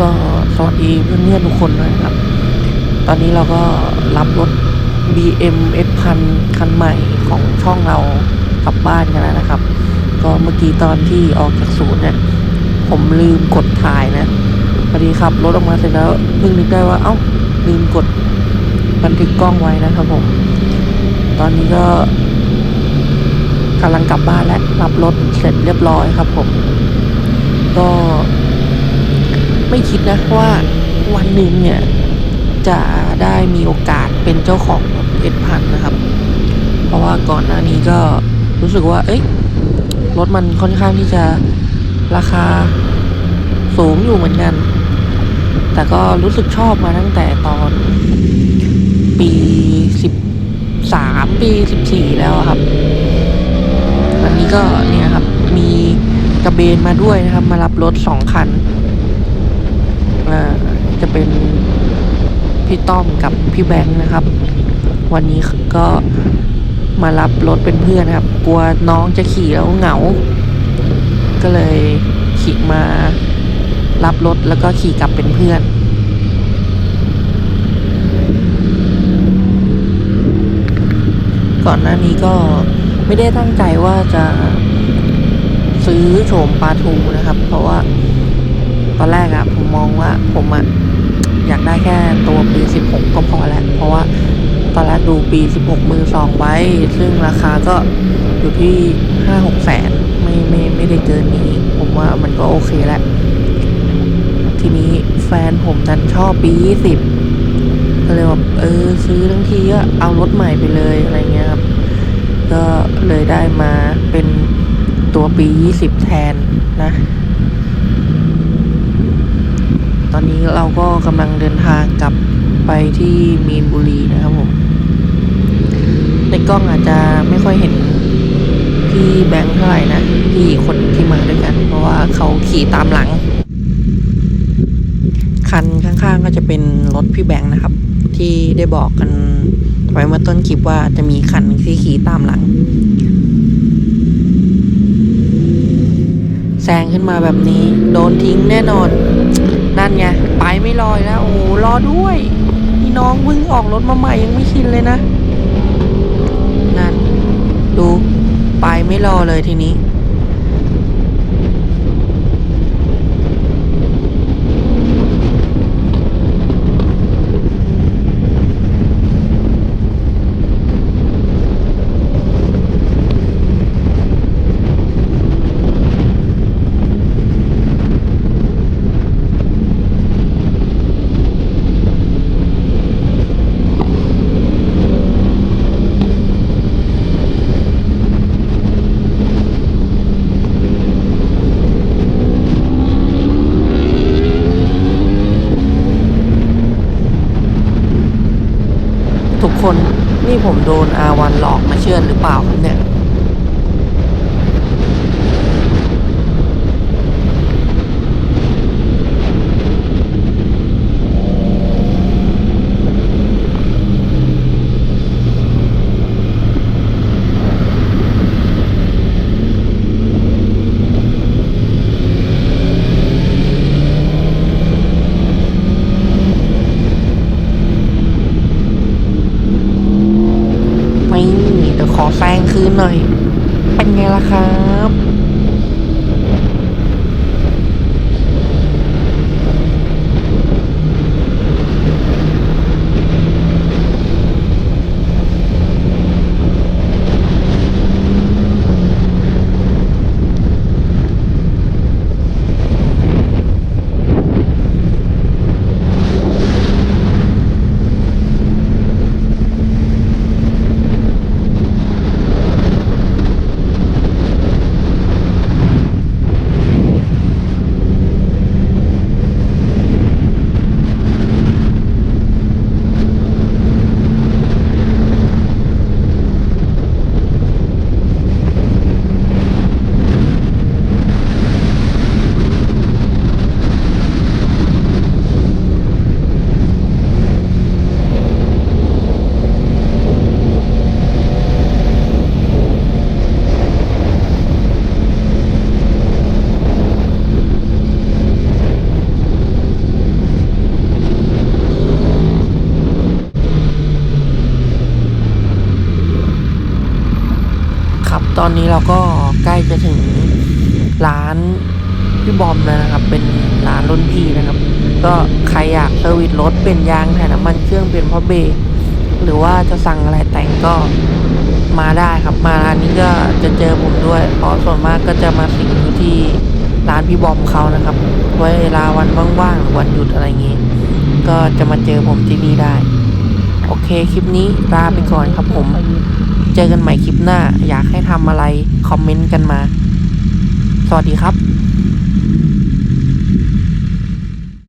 ก็สวัสดีเพื่อนๆทุกคนด้วยนะครับ ตอนนี้เราก็รับรถ BM S พันคันใหม่ของช่องเรากลับบ้านกันแล้วนะครับ ก็เมื่อกี้ตอนที่ออกจากศูนย์เนี่ยผมลืมกดถ่ายนะพอดีขับรถออกมาเสร็จแล้วเพิ่งนึกได้ว่า เอ้าลืมกดบันทึกกล้องไว้นะครับผม ตอนนี้ก็กำลังกลับบ้านแล้วรับรถเสร็จเรียบร้อยครับผม ก็ ไม่คิดนะว่าวันหนึ่งเนี่ย จะได้มีโอกาสเป็นเจ้าของรถเอ็ดพันนะครับ เพราะว่าก่อนหน้านี้ก็รู้สึกว่า เอ้ยรถมันค่อนข้างที่จะราคาสูงอยู่เหมือนกัน แต่ก็รู้สึกชอบมาตั้งแต่ตอนปีสิบสามปีสิบสี่แล้วครับอันนี้ก็เนี่ยครับ มีกระเบนมาด้วยนะครับ มารับรถสองคัน จะเป็นพี่ต้อมกับพี่แบงค์นะครับ วันนี้ก็มารับรถเป็นเพื่อนนะครับ กลัวน้องจะขี่แล้วเหงา ก็เลยขี่มารับรถแล้วก็ขี่กลับเป็นเพื่อนก่อนหน้านี้ก็ไม่ได้ตั้งใจว่าจะซื้อโฉมปลาทูนะครับ เพราะว่า ตอนแรกอะผมมองว่าผมอะอยากได้แค่ตัวปี 16 ก็พอแล้ว เพราะว่าตอนแรกดูปี 16 มือสองไว้ ซึ่งราคาก็อยู่ที่ 5-6 แสน ไม่ไม่ไม่ได้เกินนี้ ผมว่ามันก็โอเคแล้วทีนี้แฟนผมดันชอบปี 20 ก็เลยแบบเออ ซื้อทั้งทีก็เอารถใหม่ไปเลยอะไรเงี้ยครับ ก็เลยได้มาเป็นตัวปี 20 แทนนะ อนนี้เราก็กำลังเดินทางกลับไปที่มีนบุรีนะครับผม ในกล้องอาจจะไม่ค่อยเห็นพี่แบงค์เท่าไหร่นะพี่คนที่มาด้วยกัน เพราะว่าเขาขี่ตามหลัง คันข้างๆก็จะเป็นรถพี่แบงค์นะครับ ที่ได้บอกกันไว้เมื่อต้นคลิปว่าจะมีคันที่ขี่ตามหลังแซงขึ้นมาแบบนี้ โดนทิ้งแน่นอนไง ไปไม่ลอยแล้ว โอ้โห รอด้วยพี่น้องเพิ่งออกรถมาใหม่ยังไม่ชินเลยนะ นั่น ดู ไปไม่รอเลยทีนี้ ทุกคนนี่ผมโดนอาวันหลอกมาเชื่อหรือเปล่าครับเนี่ย ไม่เดี๋ยวขอแซงคืน หน่อย เป็นไงล่ะครับ เตอนนี้เราก็ใกล้จะถึงร้านพี่บอมแล้วนะครับ เป็นร้านรุ่นพี่นะครับ ก็ใครอยากเซอร์วิสรถเปลี่ยนยางถ่ายน้ำมันเครื่องเปลี่ยนพระเบรหรือว่าจะสั่งอะไรแต่งก็มาได้ครับ มาร้านนี้ก็จะเจอผมด้วย เพราะส่วนมากก็จะมาสิงอยู่ที่ร้านพี่บอมเขานะครับ ไว้เวลาวันว่างๆหรือวันหยุดอะไรอย่างงี้ก็จะมาเจอผมที่นี่ได้ โอเคคลิปนี้ลาไปก่อนครับผม เจอกันใหม่คลิปหน้า อยากให้ทำอะไร คอมเมนต์กันมา สวัสดีครับ